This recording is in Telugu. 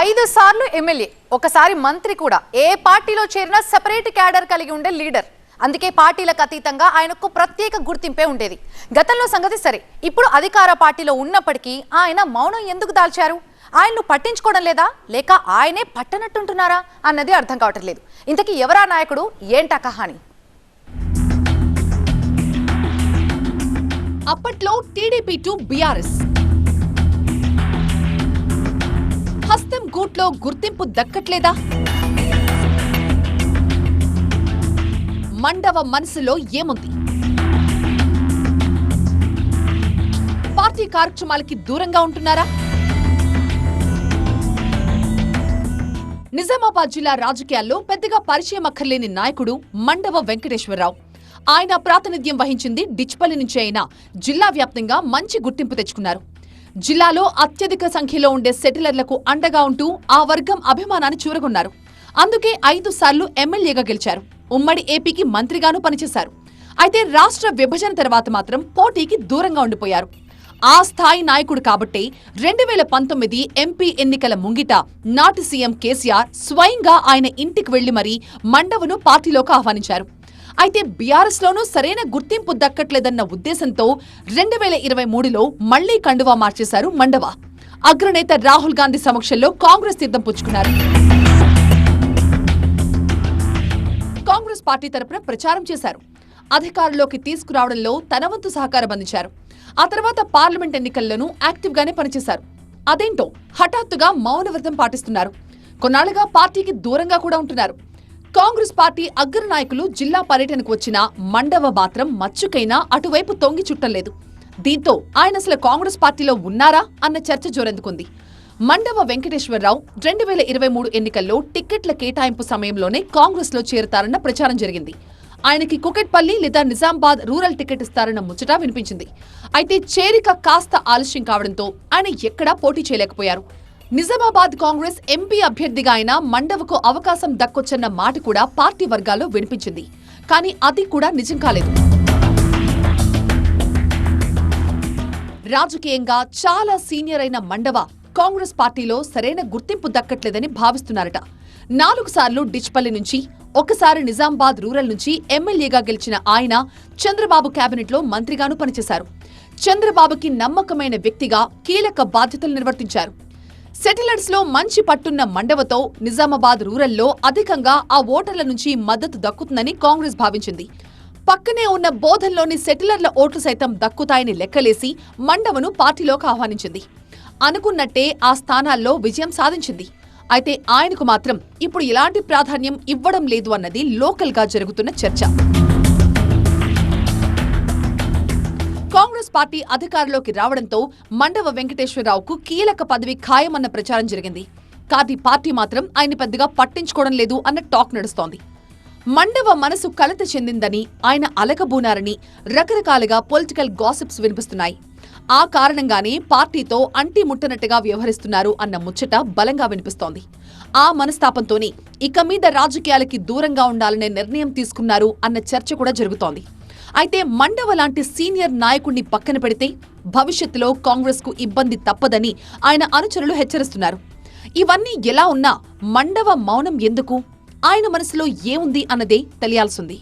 ఐదు సార్లు ఎమ్మెల్యే ఒకసారి మంత్రి కూడా. ఏ పార్టీలో చేరినా సెపరేట్ క్యాడర్ కలిగి ఉండే లీడర్. అందుకే పార్టీలకు అతీతంగా ఆయనకు ప్రత్యేక గుర్తింపే ఉండేది. గతంలో సంగతి సరే. ఇప్పుడు అధికార పార్టీలో ఉన్నప్పటికీ ఆయన మౌనం ఎందుకు దాల్చారు? ఆయన్ను పట్టించుకోవడం లేదా? లేక ఆయనే పట్టనట్టుంటున్నారా? అన్నది అర్థం కావటం లేదు. ఇంతకీ ఎవరా నాయకుడు? ఏంటా కహాని? అప్పట్లో టీడీపీ టు బీఆర్ఎస్. హస్తం గుర్తింపు దక్కట్లేదా? మండవ మనసులో ఏముంది? పార్టీ కార్యక్రమాలకి దూరంగా ఉంటున్నారా? నిజామాబాద్ జిల్లా రాజకీయాల్లో పెద్దగా పరిచయం అక్కర్లేని నాయకుడు మండవ వెంకటేశ్వరరావు. ఆయన ప్రాతినిధ్యం వహించింది డిచ్పల్లి నుంచి అయినా జిల్లా వ్యాప్తంగా మంచి గుర్తింపు తెచ్చుకున్నారు. జిల్లాలో అత్యధిక సంఖ్యలో ఉండే సెటిలర్లకు అండగా ఉంటూ ఆ వర్గం అభిమానాన్ని చూరగొన్నారు. అందుకే ఐదు సార్లు ఎమ్మెల్యేగా గెలిచారు. ఉమ్మడి ఏపీకి మంత్రిగానూ పనిచేశారు. అయితే రాష్ట్ర విభజన తర్వాత మాత్రం పోటీకి దూరంగా ఉండిపోయారు. ఆ స్థాయి నాయకుడు కాబట్టే రెండు వేల పంతొమ్మిది ఎంపీ ఎన్నికల ముంగిట నాటి సీఎం కేసీఆర్ స్వయంగా ఆయన ఇంటికి వెళ్ళి మరీ మండవను పార్టీలోకి ఆహ్వానించారు. అయితే బీఆర్ఎస్ లోనూ సరైన గుర్తింపు దక్కట్లేదన్న ఉద్దేశంతో రెండు వేల ఇరవై మూడులో మళ్ళీ కండువా మార్చేశారు మండవ. అగ్రనేత రాహుల్ గాంధీ సమక్షంలో కాంగ్రెస్ తీర్థం పుచ్చుకున్నారు. కాంగ్రెస్ పార్టీ తరపున ప్రచారం చేశారు. అధికారంలోకి తీసుకురావడంలో తన వంతు సహకారం అందించారు. ఆ తర్వాత పార్లమెంట్ ఎన్నికల్లోనూ యాక్టివ్ గానే పనిచేశారు. అదేంటో హఠాత్తుగా మౌనవ్రతం పాటిస్తున్నారు. కొన్నాళ్ళుగా పార్టీకి దూరంగా కూడా ఉంటున్నారు. కాంగ్రెస్ పార్టీ అగ్రనాయకులు జిల్లా పర్యటనకు వచ్చిన మండవ మాత్రం మచ్చుకైనా అటువైపు తొంగి చుట్టలేదు. దీంతో ఆయన అసలు కాంగ్రెస్ పార్టీలో ఉన్నారా అన్న చర్చ జోరెందుకుంది. మండవ వెంకటేశ్వరరావు రెండు వేల ఇరవై మూడు ఎన్నికల్లో టిక్కెట్ల కేటాయింపు సమయంలోనే కాంగ్రెస్లో చేరతారన్న ప్రచారం జరిగింది. ఆయనకి కుకెట్పల్లి లేదా నిజామాబాద్ రూరల్ టికెట్ ఇస్తారన్న ముచ్చట వినిపించింది. అయితే చేరిక కాస్త ఆలస్యం కావడంతో ఆయన ఎక్కడా పోటీ చేయలేకపోయారు. నిజామాబాద్ కాంగ్రెస్ ఎంపీ అభ్యర్థిగా ఆయన మండవకు అవకాశం దక్కొచ్చన్న మాట కూడా పార్టీ వర్గాల్లో వినిపించింది. కానీ అది కూడా నిజం కాలేదు. రాజకీయంగా చాలా సీనియర్ అయిన మండవ కాంగ్రెస్ పార్టీలో సరైన గుర్తింపు దక్కట్లేదని భావిస్తున్నారట. నాలుగు సార్లు డిచ్పల్లి నుంచి ఒకసారి నిజామాబాద్ రూరల్ నుంచి ఎమ్మెల్యేగా గెలిచిన ఆయన చంద్రబాబు కేబినెట్లో మంత్రిగాను పనిచేశారు. చంద్రబాబుకి నమ్మకమైన వ్యక్తిగా కీలక బాధ్యతలు నిర్వర్తించారు. సెటిలర్స్లో మంచి పట్టున్న మండవతో నిజామాబాద్ రూరల్లో అధికంగా ఆ ఓటర్ల నుంచి మద్దతు దక్కుతుందని కాంగ్రెస్ భావించింది. పక్కనే ఉన్న బోధన్లోని సెటిలర్ల ఓట్లు సైతం దక్కుతాయని లెక్కలేసి మండవను పార్టీలోకి ఆహ్వానించింది. అనుకున్నట్టే ఆ స్థానాల్లో విజయం సాధించింది. అయితే ఆయనకు మాత్రం ఇప్పుడు ఎలాంటి ప్రాధాన్యం ఇవ్వడం లేదు అన్నది లోకల్గా జరుగుతున్న చర్చ. కాంగ్రెస్ పార్టీ అధికారంలోకి రావడంతో మండవ వెంకటేశ్వరరావుకు కీలక పదవి ఖాయమన్న ప్రచారం జరిగింది. కానీ పార్టీ మాత్రం ఆయన పెద్దగా పట్టించుకోవడం లేదు అన్న టాక్ నడుస్తోంది. మండవ మనసు కలత చెందిందని ఆయన అలకబూనారని రకరకాలుగా పొలిటికల్ గాసిప్స్ వినిపిస్తున్నాయి. ఆ కారణంగానే పార్టీతో అంటి ముట్టనట్టుగా వ్యవహరిస్తున్నారు అన్న ముచ్చట బలంగా వినిపిస్తోంది. ఆ మనస్తాపంతోనే ఇక మీద రాజకీయాలకి దూరంగా ఉండాలనే నిర్ణయం తీసుకున్నారు అన్న చర్చ కూడా జరుగుతోంది. అయితే మండవ లాంటి సీనియర్ నాయకుణ్ణి పక్కన పెడితే భవిష్యత్తులో కాంగ్రెస్కు ఇబ్బంది తప్పదని ఆయన అనుచరులు హెచ్చరిస్తున్నారు. ఇవన్నీ ఎలా ఉన్నా మండవ మౌనం ఎందుకు? ఆయన మనసులో ఏముంది అన్నదే తెలియాల్సింది.